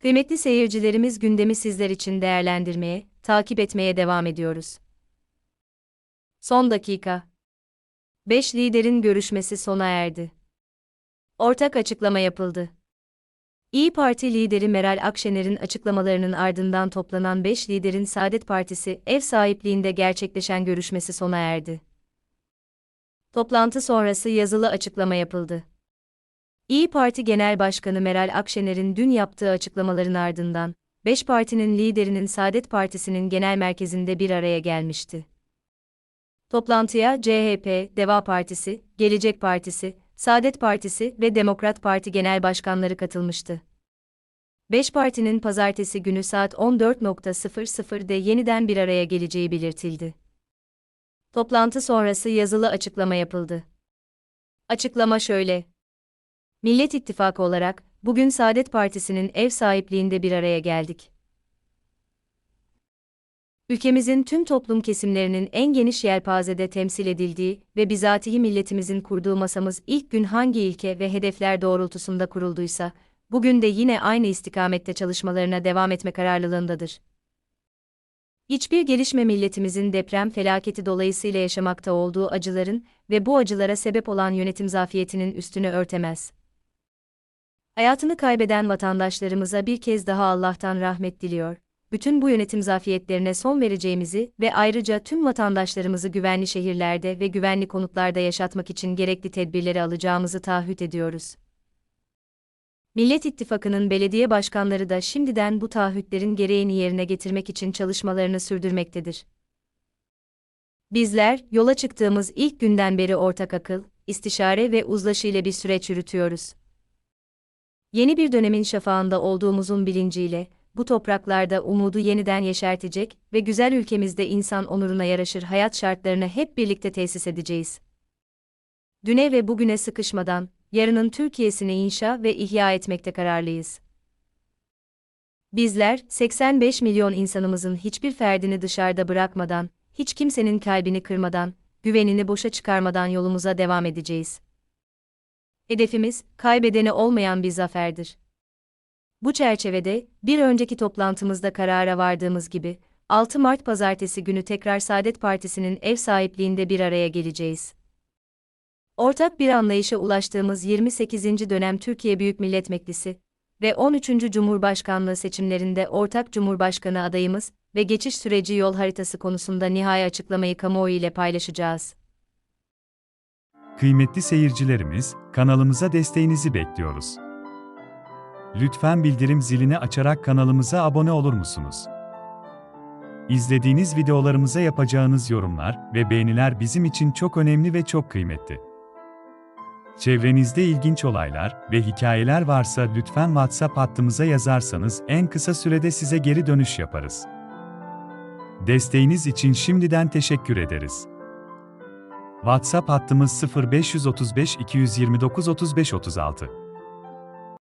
Kıymetli seyircilerimiz gündemi sizler için değerlendirmeye, takip etmeye devam ediyoruz. Son dakika. 5 liderin görüşmesi sona erdi. Ortak açıklama yapıldı. İyi Parti lideri Meral Akşener'in açıklamalarının ardından toplanan 5 liderin Saadet Partisi ev sahipliğinde gerçekleşen görüşmesi sona erdi. Toplantı sonrası yazılı açıklama yapıldı. İyi Parti Genel Başkanı Meral Akşener'in dün yaptığı açıklamaların ardından, 5 partinin liderinin Saadet Partisi'nin genel merkezinde bir araya gelmişti. Toplantıya CHP, Deva Partisi, Gelecek Partisi, Saadet Partisi ve Demokrat Parti genel başkanları katılmıştı. 5 partinin pazartesi günü saat 14.00'de yeniden bir araya geleceği belirtildi. Toplantı sonrası yazılı açıklama yapıldı. Açıklama şöyle. Millet İttifakı olarak, bugün Saadet Partisi'nin ev sahipliğinde bir araya geldik. Ülkemizin tüm toplum kesimlerinin en geniş yelpazede temsil edildiği ve bizatihi milletimizin kurduğu masamız ilk gün hangi ilke ve hedefler doğrultusunda kurulduysa, bugün de yine aynı istikamette çalışmalarına devam etme kararlılığındadır. Hiçbir gelişme milletimizin deprem felaketi dolayısıyla yaşamakta olduğu acıların ve bu acılara sebep olan yönetim zafiyetinin üstünü örtemez. Hayatını kaybeden vatandaşlarımıza bir kez daha Allah'tan rahmet diliyor. Bütün bu yönetim zafiyetlerine son vereceğimizi ve ayrıca tüm vatandaşlarımızı güvenli şehirlerde ve güvenli konutlarda yaşatmak için gerekli tedbirleri alacağımızı taahhüt ediyoruz. Millet İttifakı'nın belediye başkanları da şimdiden bu taahhütlerin gereğini yerine getirmek için çalışmalarını sürdürmektedir. Bizler, yola çıktığımız ilk günden beri ortak akıl, istişare ve uzlaşı ile bir süreç yürütüyoruz. Yeni bir dönemin şafağında olduğumuzun bilinciyle, bu topraklarda umudu yeniden yeşertecek ve güzel ülkemizde insan onuruna yaraşır hayat şartlarını hep birlikte tesis edeceğiz. Düne ve bugüne sıkışmadan, yarının Türkiye'sini inşa ve ihya etmekte kararlıyız. Bizler, 85 milyon insanımızın hiçbir ferdini dışarıda bırakmadan, hiç kimsenin kalbini kırmadan, güvenini boşa çıkarmadan yolumuza devam edeceğiz. Hedefimiz, kaybedeni olmayan bir zaferdir. Bu çerçevede, bir önceki toplantımızda karara vardığımız gibi, 6 Mart pazartesi günü tekrar Saadet Partisi'nin ev sahipliğinde bir araya geleceğiz. Ortak bir anlayışa ulaştığımız 28. dönem Türkiye Büyük Millet Meclisi ve 13. Cumhurbaşkanlığı seçimlerinde ortak Cumhurbaşkanı adayımız ve geçiş süreci yol haritası konusunda nihai açıklamayı kamuoyu ile paylaşacağız. Kıymetli seyircilerimiz, kanalımıza desteğinizi bekliyoruz. Lütfen bildirim zilini açarak kanalımıza abone olur musunuz? İzlediğiniz videolarımıza yapacağınız yorumlar ve beğeniler bizim için çok önemli ve çok kıymetli. Çevrenizde ilginç olaylar ve hikayeler varsa lütfen WhatsApp hattımıza yazarsanız en kısa sürede size geri dönüş yaparız. Desteğiniz için şimdiden teşekkür ederiz. WhatsApp hattımız 0535 229 35 36.